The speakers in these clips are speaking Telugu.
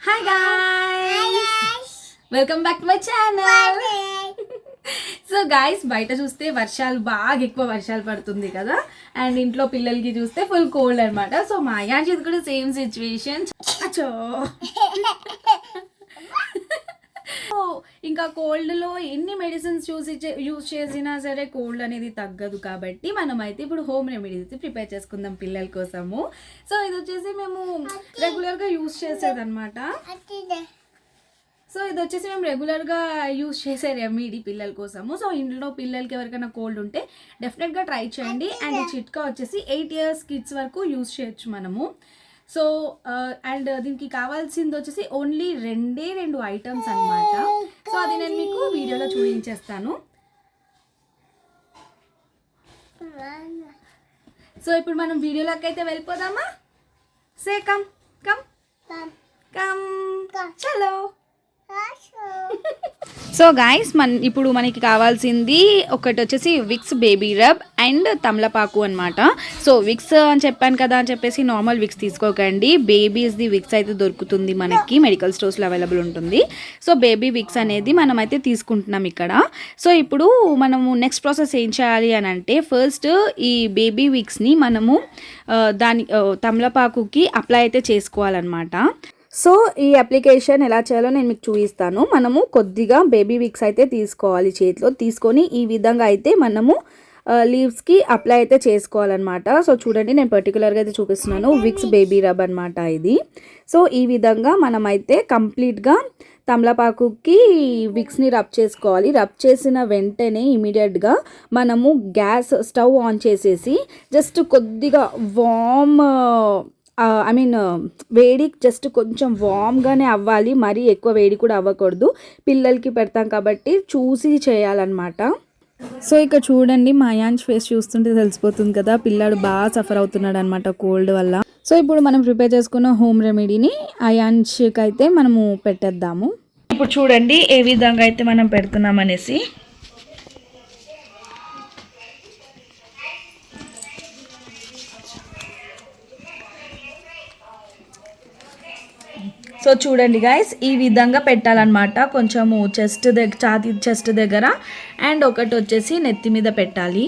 Hi guys welcome back to my channel so guys బయట చూస్తే వర్షాలు బాగా ఎక్కువ వర్షాలు పడుతుంది కదా. అండ్ ఇంట్లో పిల్లలకి చూస్తే ఫుల్ కోల్డ్ అనమాట సో మా అయ్యాజీది కూడా సేమ్ సిచ్యువేషన్ అచ్చో ఇంకా కోల్డ్లో ఎన్ని మెడిసిన్స్ చూసి యూజ్ చేసినా సరే కోల్డ్ అనేది తగ్గదు కాబట్టి మనం అయితే ఇప్పుడు హోమ్ రెమెడీస్ ప్రిపేర్ చేసుకుందాం పిల్లల కోసము. సో ఇది వచ్చేసి మేము రెగ్యులర్గా యూజ్ చేసేదన్నమాట. సో ఇది వచ్చేసి మేము రెగ్యులర్గా యూజ్ చేసే రెమెడీ పిల్లల కోసము. సో ఇంట్లో పిల్లలకి ఎవరికైనా కోల్డ్ ఉంటే డెఫినెట్గా ట్రై చేయండి. అండ్ ఈ చిట్కా వచ్చేసి ఎయిట్ ఇయర్స్ కిడ్స్ వరకు యూజ్ చేయొచ్చు మనము. సో అండ్ దీనికి కావాల్సింది వచ్చేసి ఓన్లీ రెండే రెండు ఐటమ్స్ అన్నమాట. సో అది నేను మీకు వీడియోలో చూపించేస్తాను. సో ఇప్పుడు మనం వీడియోలోకి అయితే వెళ్ళిపోదామా? సే కమ్ కమ్ కమ్ చలో సో గాయస్ మన ఇప్పుడు మనకి కావాల్సింది ఒకటి వచ్చేసి విక్స్ బేబీ రబ్ అండ్ తమలపాకు అనమాట సో విక్స్ అని చెప్పాను కదా అని చెప్పేసి నార్మల్ విక్స్ తీసుకోకండి. బేబీస్ది విక్స్ అయితే దొరుకుతుంది మనకి. మెడికల్ స్టోర్స్లో అవైలబుల్ ఉంటుంది. సో బేబీ విక్స్ అనేది మనం అయితే తీసుకుంటున్నాం ఇక్కడ. సో ఇప్పుడు మనము నెక్స్ట్ ప్రాసెస్ ఏం చేయాలి అని అంటే ఫస్ట్ ఈ బేబీ విక్స్ని మనము దాని తమలపాకుకి అప్లై అయితే చేసుకోవాలన్నమాట. సో ఈ అప్లికేషన్ ఎలా చేయాలో నేను మీకు చూపిస్తాను. మనము కొద్దిగా బేబీ విక్స్ అయితే తీసుకోవాలి చేతిలో. తీసుకొని ఈ విధంగా అయితే మనము లీవ్స్కి అప్లై అయితే చేసుకోవాలన్నమాట. సో చూడండి నేను పర్టికులర్గా అయితే చూపిస్తున్నాను. విక్స్ బేబీ రబ్ అనమాట ఇది. సో ఈ విధంగా మనమైతే కంప్లీట్గా తమలపాకుకి విక్స్ని రబ్ చేసుకోవాలి. రబ్ చేసిన వెంటనే ఇమీడియట్గా మనము గ్యాస్ స్టవ్ ఆన్ చేసేసి జస్ట్ కొద్దిగా వామ్ ఐ మీన్ వేడి జస్ట్ కొంచెం వామ్గానే అవ్వాలి మరీ ఎక్కువ వేడి కూడా అవ్వకూడదు. పిల్లలకి పెడతాం కాబట్టి చూసి చేయాలన్నమాట. సో ఇక చూడండి మా అయాన్స్ ఫేస్ చూస్తుంటే తెలిసిపోతుంది కదా పిల్లాడు బాగా సఫర్ అవుతున్నాడు అనమాట కోల్డ్ వల్ల. సో ఇప్పుడు మనం ప్రిపేర్ చేసుకున్న హోమ్ రెమెడీని అయాన్ష్కి అయితే మనము పెట్టేద్దాము. ఇప్పుడు చూడండి ఏ విధంగా అయితే మనం పెడుతున్నాం సో చూడండి గాయస్ ఈ విధంగా పెట్టాలన్నమాట. కొంచెము చెస్ట్ దగ్గర ఛాతీ చెస్ట్ దగ్గర. అండ్ ఒకటి వచ్చేసి నెత్తి మీద పెట్టాలి.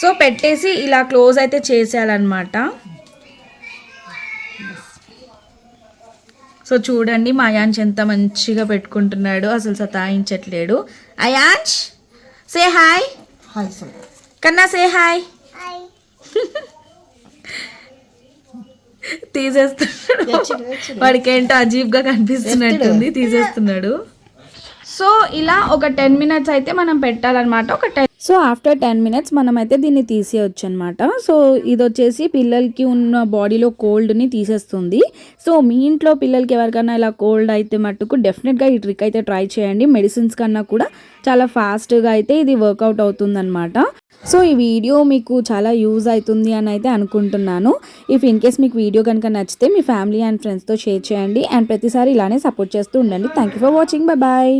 సో పెట్టేసి ఇలా క్లోజ్ అయితే చేసేయాలన్నమాట. సో చూడండి మా అయాంచ్ ఎంత మంచిగా పెట్టుకుంటున్నాడు. అసలు సతాయించట్లేడు. అయాంచ్ సే హాయ్ హాయ్ కన్నా సే హాయ్ తీసేస్తున్నాడు. వాడికి ఏంటో అజీబ్గా కనిపిస్తున్నట్టుంది తీసేస్తున్నాడు. సో ఇలా ఒక టెన్ మినిట్స్ అయితే మనం పెట్టాలన్నమాట. ఒక ten so after ten minutes మనం అయితే దీన్ని తీసేయచ్చు అనమాట సో ఇది వచ్చేసి పిల్లలకి ఉన్న బాడీలో కోల్డ్ని తీసేస్తుంది. సో మీ ఇంట్లో పిల్లలకి ఎవరికైనా ఇలా కోల్డ్ అయితే మట్టుకు డెఫినెట్గా ఈ ట్రిక్ అయితే ట్రై చేయండి. మెడిసిన్స్ కన్నా కూడా చాలా ఫాస్ట్గా అయితే ఇది వర్కౌట్ అవుతుందన్నమాట. సో ఈ వీడియో మీకు చాలా యూజ్ అవుతుంది అని అయితే అనుకుంటున్నాను. ఇఫ్ ఇన్ కేస్ మీకు వీడియో కనుక నచ్చితే మీ ఫ్యామిలీ అండ్ ఫ్రెండ్స్తో షేర్ చేయండి. అండ్ ప్రతిసారి ఇలానే సపోర్ట్ చేస్తూ ఉండండి. Thank you for watching bye